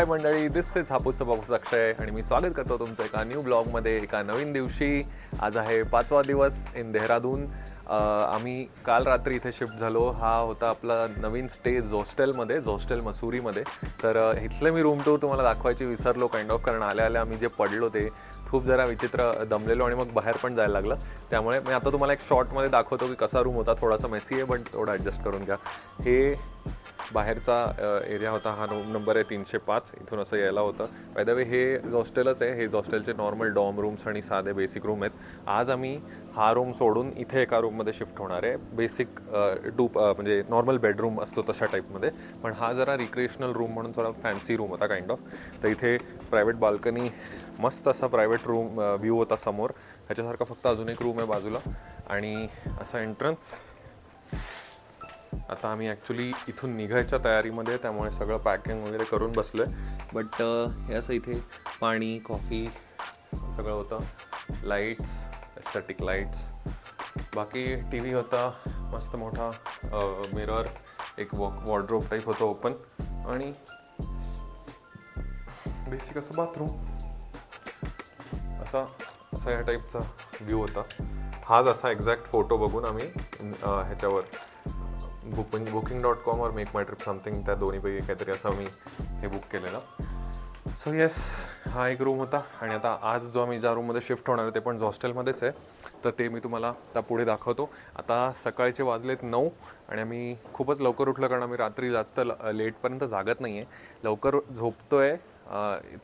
हाय मंडळी दिस इज हापूस बापूस अक्षय आणि मी स्वागत करतो तुमचं एका न्यू ब्लॉगमध्ये एका नवीन दिवशी. आज आहे पाचवा दिवस इन देहरादून. आम्ही काल रात्री इथे शिफ्ट झालो. हा होता आपला नवीन स्टे झोस्टेलमध्ये झोस्टेल मसुरीमध्ये तर इथले मी रूम टूर तुम्हाला दाखवायची विसरलो काइंड ऑफ कारण आल्या आल्या आम्ही जे पडलो ते खूप जरा विचित्र दमलेलो आणि मग बाहेर पण जायला लागलं. त्यामुळे मी आता तुम्हाला एक शॉर्टमध्ये दाखवतो की कसा रूम होता. थोडासा मेसी आहे पण थोडा ॲडजस्ट करून घ्या. हे बाहेरचा एरिया होता हा रूम नंबर आहे तीनशे पाच. इथून असं यायला होतं. बाय द वे हे हॉस्टेलच आहे हे हॉस्टेलचे नॉर्मल डॉम रूम्स आणि साधे बेसिक रूम आहेत आज आम्ही हा रूम सोडून इथे एका रूममध्ये शिफ्ट होणार आहे. बेसिक टू म्हणजे नॉर्मल बेडरूम असतो तशा टाईपमध्ये पण हा जरा रिक्रिएशनल रूम म्हणून थोडा फॅन्सी रूम होता काइंड ऑफ तर इथे प्रायव्हेट बाल्कनी मस्त असा प्रायव्हेट रूम व्ह्यू होता समोर. ह्याच्यासारखा फक्त अजून एक रूम आहे बाजूला. आणि असा एंट्रन्स आता आम्ही ॲक्च्युली इथून निघायच्या तयारीमध्ये त्यामुळे सगळं पॅकिंग वगैरे करून बसलो आहे बट हे असं इथे पाणी कॉफी सगळं होतं. लाईट्स एस्थेटिक लाईट्स बाकी टी व्ही होता मस्त मोठा मिरर एक वॉक वॉर्ड्रोब टाईप होतं ओपन आणि बेसिक असं बाथरूम असा असा या टाईपचा व्ह्यू होता. हाच असा एक्झॅक्ट फोटो बघून आम्ही ह्याच्यावर बुकिंग बुकिंग डॉट कॉम और मेक माय ट्रिप समथिंग त्या दोन्हीपैकी काहीतरी असं मी हे बुक केलेलं. सो येस हा एक रूम होता आणि आता आज जो आम्ही ज्या रूममध्ये शिफ्ट होणार आहे ते पण हॉस्टेलमध्येच आहे. तर ते मी तुम्हाला त्या पुढे दाखवतो. आता सकाळचे वाजलेत नऊ आणि आम्ही खूपच लवकर उठलं कारण आम्ही रात्री जास्त ल- लेटपर्यंत जागत नाही आहे लवकर झोपतो आहे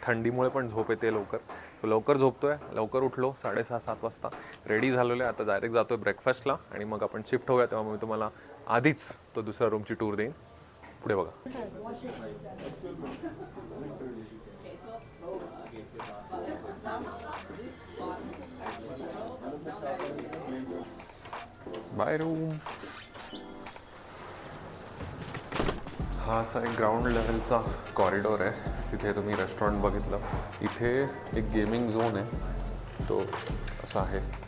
थंडीमुळे पण झोप येते लवकर. तो लवकर आहे लवकर उठलो साडेसहा सात वाजता. रेडी झालेलो आहे. आता डायरेक्ट जातो आहे ब्रेकफास्टला आणि मग आपण शिफ्ट होऊया तेव्हा मी तुम्हाला आधीच तो दुसऱ्या रूमची टूर देईन. पुढे बघा. बाय रूम हा असा एक ग्राउंड लेवलचा कॉरिडॉर आहे. तिथे तुम्ही रेस्टॉरंट बघितलं. इथे एक गेमिंग झोन आहे. तो असा आहे.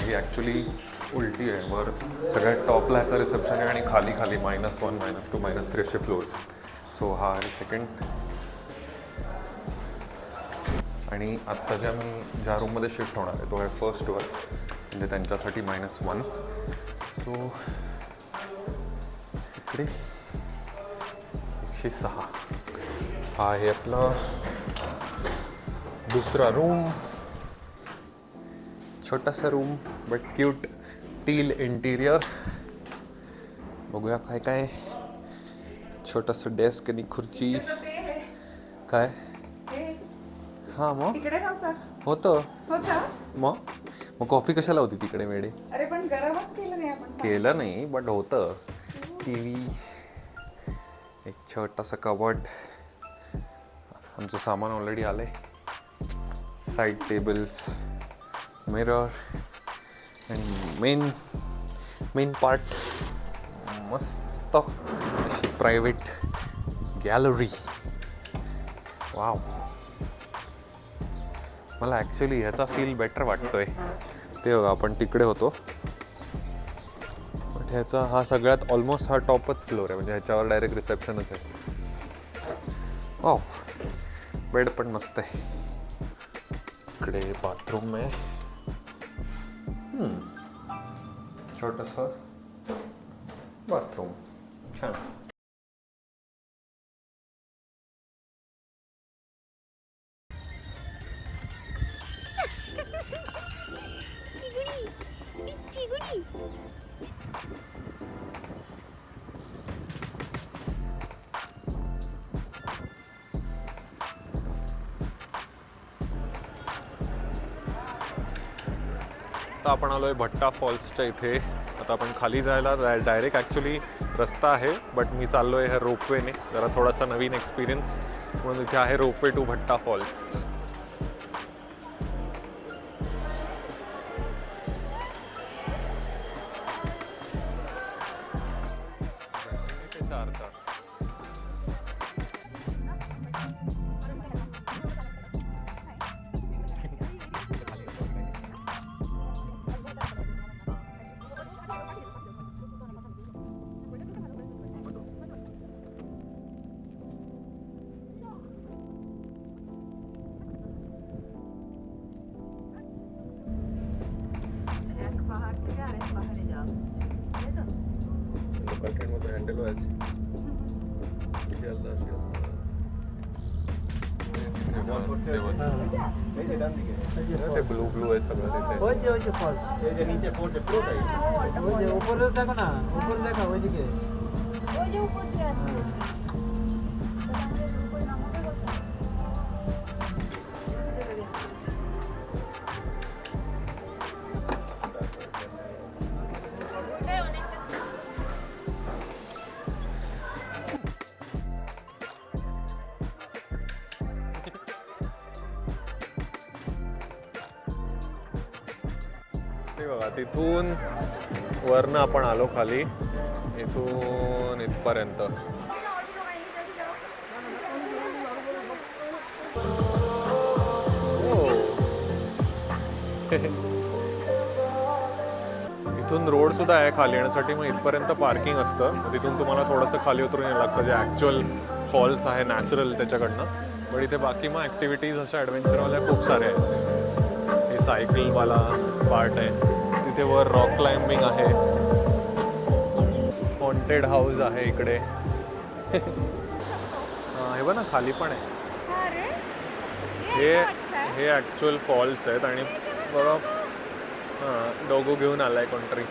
ही ॲक्च्युली उलटी आहे. वर सगळ्यात टॉपला ह्याचा रिसेप्शन आहे आणि खाली खाली minus one minus two minus three असे फ्लोअर्स सो हा आहे सेकंड आणि आत्ता ज्या मी ज्या रूममध्ये शिफ्ट होणार आहे तो आहे फर्स्ट वर. म्हणजे त्यांच्यासाठी मायनस वन सो इकडे एकशे सहा. हा आहे आपला दुसरा रूम छोटासा room but cute teal interior बघूया काय काय. छोटंसं डेस्क आणि खुर्ची. काय? हां. मग? तिकडे नव्हता. होतं. होता? मग? मग कॉफी कशाला होती तिकडे वेळे अरे पण गरमच केलं नाही आपण. केलं नाही बट होतं. टी व्ही एक छोटासा कबड आमचं सामान ऑलरेडी आलंय. साईड टेबल्स मिरर आणि मेन मेन पार्ट मस्त अशी प्रायव्हेट गॅलरी वाव मला ॲक्च्युली ह्याचा फील बेटर वाटतोय. ते बघा आपण तिकडे होतो. बट ह्याचा हा सगळ्यात ऑलमोस्ट हा टॉपच फ्लोर आहे. म्हणजे ह्याच्यावर डायरेक्ट रिसेप्शनच आहे. वाव बेड पण मस्त आहे. इकडे बाथरूम आहे. छोटस बाथरूम छान. चिगुडी. आता आपण आहे भट्टा फॉल्सच्या इथे. आता आपण खाली जायला डायरेक्ट ॲक्च्युली रस्ता आहे बट मी चाललो आहे ह्या रोपवेने. जरा थोडासा नवीन एक्सपिरियन्स म्हणून इथे आहे रोपवे टू भट्टा फॉल्स. এই যে ডান ব্লু ব্লু এই ওই যে ওই যে ফল এই যে নিচে পড়ছে পুরোটাই ওই যে দেখো না উপরে দেখা ওইদিকে। ওই যে উপরে আছে। হ্যাঁ। आलो खाली इथून इथपर्यंत. हो. इथून रोड सुद्धा आहे खाली येण्यासाठी मग इथपर्यंत पार्किंग असतं. मग तिथून तुम्हाला थोडंसं खाली उतरून यायला लागतं. जे ॲक्च्युअल फॉल्स आहे नॅचरल त्याच्याकडनं. पण इथे बाकी मग ॲक्टिव्हिटीज अशा ॲडव्हेंचरवाल्या खूप साऱ्या आहेत. हे सायकलवाला पार्ट आहे. तिथे वर रॉक क्लाइम्बिंग आहे. हॉन्टेड हाऊस आहे इकडे. हा, हे बघ ना खाली पण आहे. अरे हे हे ॲक्च्युअल फॉल्स आहेत आणि बघा. हां डोगो घेऊन आलाय कोणतरी.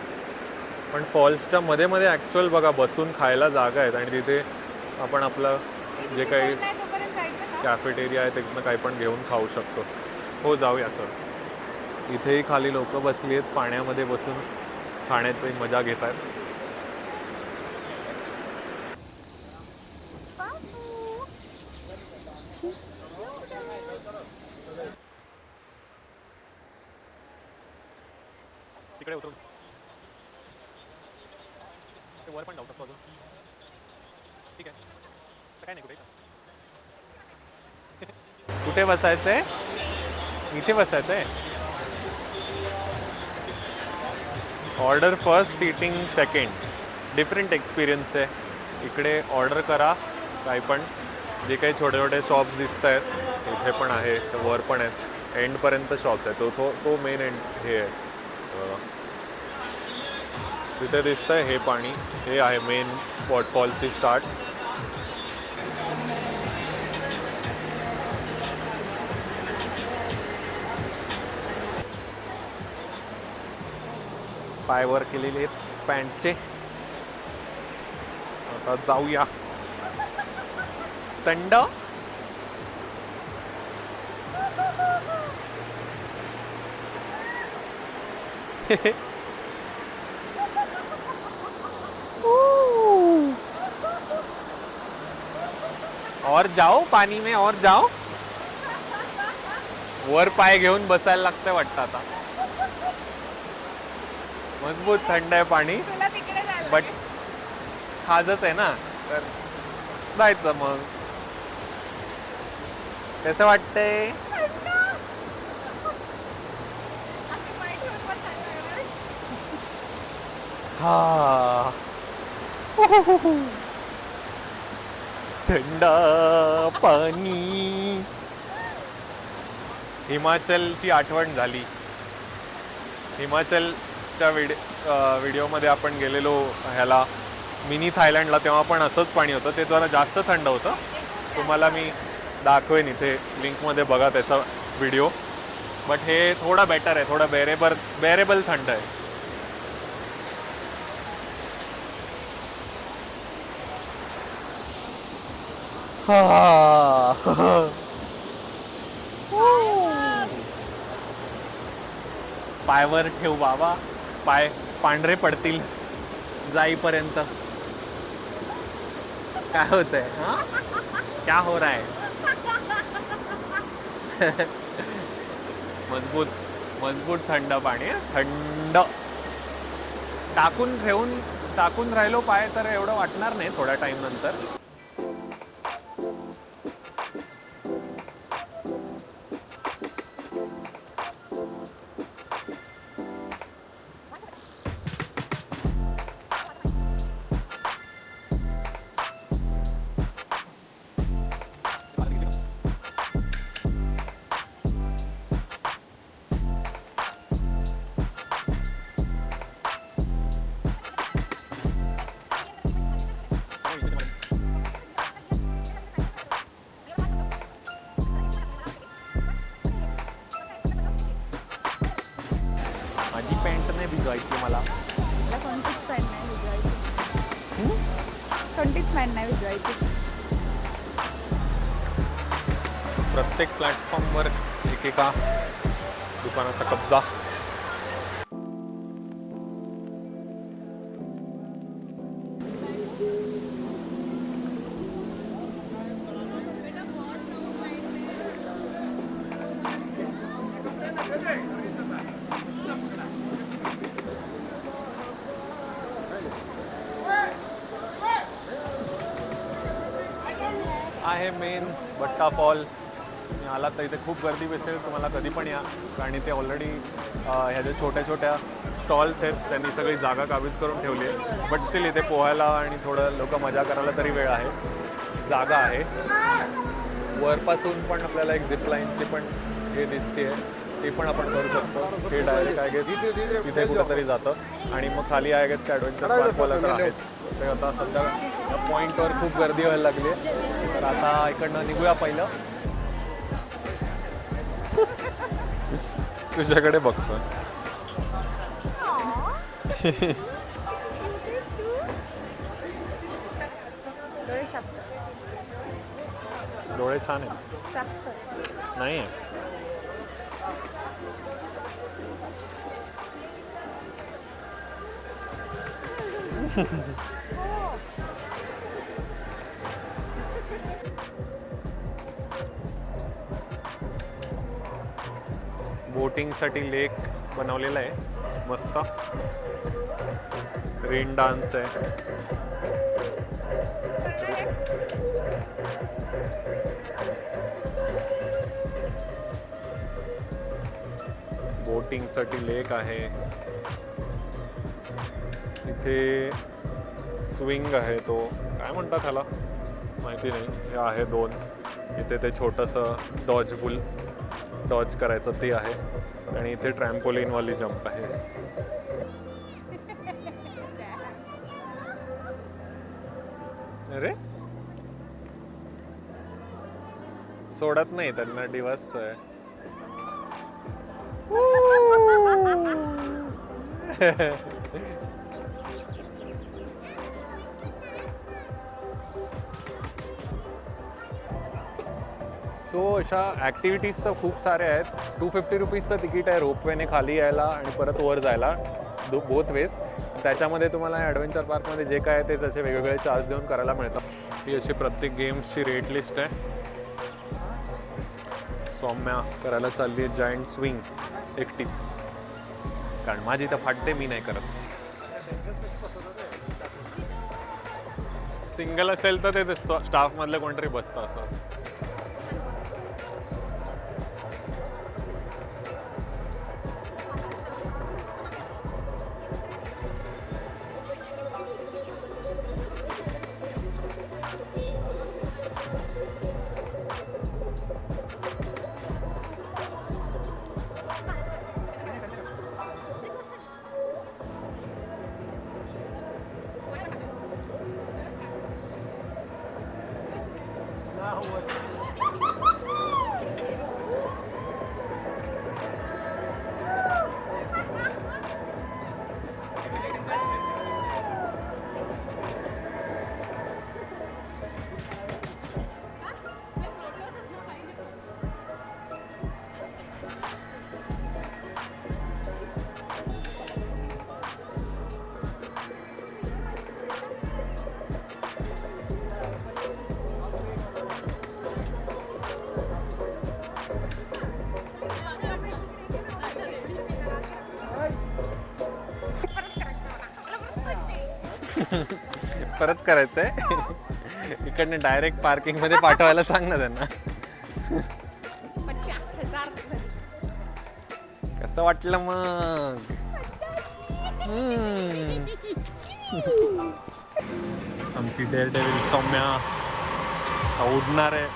पण फॉल्सच्या मध्ये मध्ये ॲक्च्युअल बघा बसून खायला जागा आहेत आणि तिथे आपण आपलं जे काही कॅफेटेरिया आहे तिथनं काही पण घेऊन खाऊ शकतो. हो जाऊया सर इथेही खाली लोक बसली आहेत पाण्यामध्ये बसून खाण्याची मजा घेत आहेत तिकडे उतरून. ते वर पण जाऊ शकतो अजून. ठीक आहे. तर काय नाही कुठे? कुठे बसायचंय? इथे बसायचंय? Order first seating second different experience आहे. इकडे ऑर्डर करा काय पण. जे काही छोटे छोटे शॉप्स दिसत आहेत इथे पण आहे वर पण आहेत. एंडपर्यंत शॉप्स आहेत. तो तो तो मेन एंड हे आहे. तिथे दिसतंय हे पाणी. हे आहे मेन वॉटफॉलची स्टार्ट पायवर केलेले आहेत पॅन्टचे. आता जाऊया. थंड? और जाओ पाणी में और जाओ। वर पाय घेऊन बसायला लागतंय वाटतं आता. मजबूत थंड आहे पाणी. बट खाजच आहे ना. तर जायचं मग. कसं वाटतंय असं पाय ठेवून बसायला लागणार. हा थंड पाणी हिमाचलची आठवण झाली. हिमाचलच्या व्हिडिओ व्हिडिओमध्ये आपण गेलेलो ह्याला. मिनी थायलंडला तेव्हा पण असंच पाणी होतं. ते जरा जास्त थंड होतं. तुम्हाला मी दाखवेन इथे. लिंकमध्ये बघा त्याचा व्हिडिओ बट हे थोडा बेटर आहे. थोडा बेरेबल बेरेबल थंड आहे. पायवर ठेव बाबा. पाय पांढरे पडतील. जाईपर्यंत. काय होत आहे क्या हो रहा है? मजबूत मजबूत थंड पाणी थंड. टाकून ठेवून टाकून राहिलो पाय तर एवढं वाटणार नाही थोड्या टाइम नंतर. मला. मला कोणतीच नाही कोणतीच नाही प्रत्येक प्लॅटफॉर्मवर एकेका दुकानाचा कब्जा. आहे मेन बट्टा फॉल तुम्ही आलात तर इथे खूप गर्दी दिसेल तुम्हाला कधी पण या. कारण इथे ऑलरेडी ह्या ज्या छोट्या छोट्या स्टॉल्स आहेत त्यांनी सगळी जागा काबीज करून ठेवली आहे. बट स्टील इथे पोहायला आणि थोडं लोक मजा करायला तरी वेळ आहे. जागा आहे. वरपासून पण आपल्याला एक झिप लाईनची पण हे दिसते ते पण आपण करू शकतो. हे डायरेक्ट आहे. गेस तिथे कुठेतरी जातं. आणि मग खाली आहे गेस ॲडव्हेंचर पार्कवाला तर आहेत ते आता सध्या या पॉईंटवर खूप गर्दी व्हायला लागली आहे. तर आता इकडनं निघूया पहिलं. तुझ्याकडे बघतो. डोळे छान आहेत. नाही आहे. बोटिंगसाठी लेक बनवलेला आहे. मस्त. रेन डान्स आहे. बोटिंगसाठी लेक आहे. इथे स्विंग आहे तो. काय म्हणतात त्याला? माहिती नाही. हे आहे दोन. इथे ते छोटंसं डॉजबुल. डॉज करायचं ते आहे. आणि इथे ट्रॅम्पोलिनवाली जंप आहे. अरे! सोडत नाही त्यांना डिवसतोय सो अशा ॲक्टिव्हिटीज तर खूप साऱ्या आहेत. टू फिफ्टी रुपीजचं तिकीट आहे रोपवेने खाली यायला आणि परत वर जायला. दो बोथ वेज त्याच्यामध्ये तुम्हाला ॲडव्हेंचर पार्कमध्ये जे काय आहे ते त्याचे वेगवेगळे चार्ज देऊन करायला मिळतात. ही अशी प्रत्येक गेम्सची रेट लिस्ट आहे. सौम्या करायला चालली आहे जायंट स्विंग एकटीच. कारण माझी तर फाटते मी नाही करत. सिंगल असेल तर ते स्टाफमधलं कोणतरी बसतं असं. परत करायचंय. इकडनं डायरेक्ट पार्किंगमध्ये पाठवायला सांग ना त्यांना. कसं वाटलं मग? हम्म. आमची डेअर डेव्हिल सौम्या हा उडणार आहे.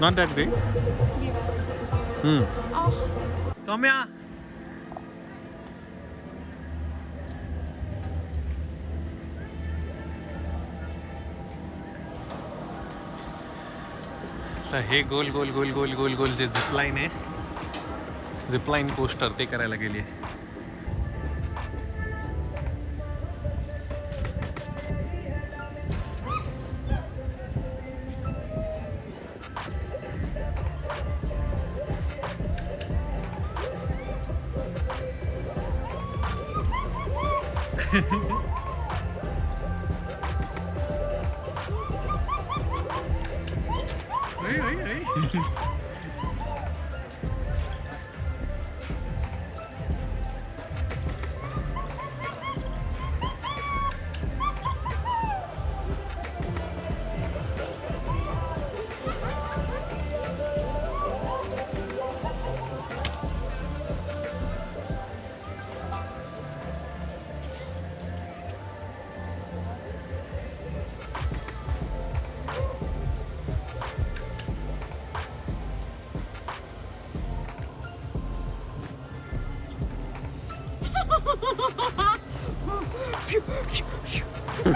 Not that big? Yes. Hmm. तर हे गोल गोल गोल गोल गोल गोल जे झिपलाईन आहे झिपलाईन कोस्टर ते करायला गेली.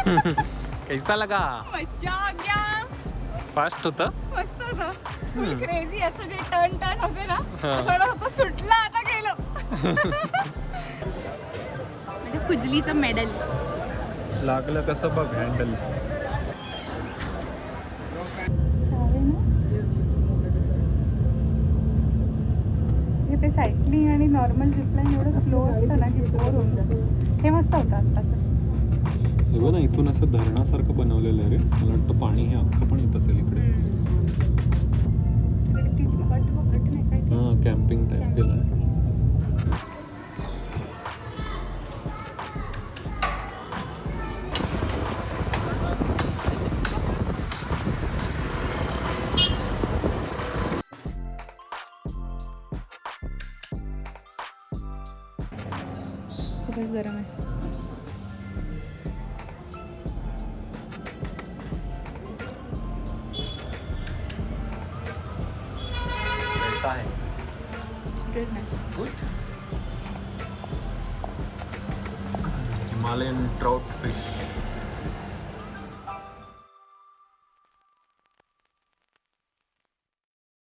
कैसा लगा? मज्जा आ गया। फास्ट होतं? मस्त होतं. क्रेझी असं जे टर्न टर्न होते ना थोडं होतं सुटलं आता गेलो. म्हणजे खुजलीचं मेडल. लागलं कसं बघ हँडल ते सायकलिंग आणि नॉर्मल झिपलाईन एवढं स्लो असतं ना की बोर होऊन जातं. हे मस्त होतं आत्ताचं. हे बघ ना इथून असं धरणासारखं बनवलेलं आहे रे. मला वाटतं पाणी हे अख्खं पण येत असेल इकडे. हां कॅम्पिंग टाईप केलं. आहे गरम आहे.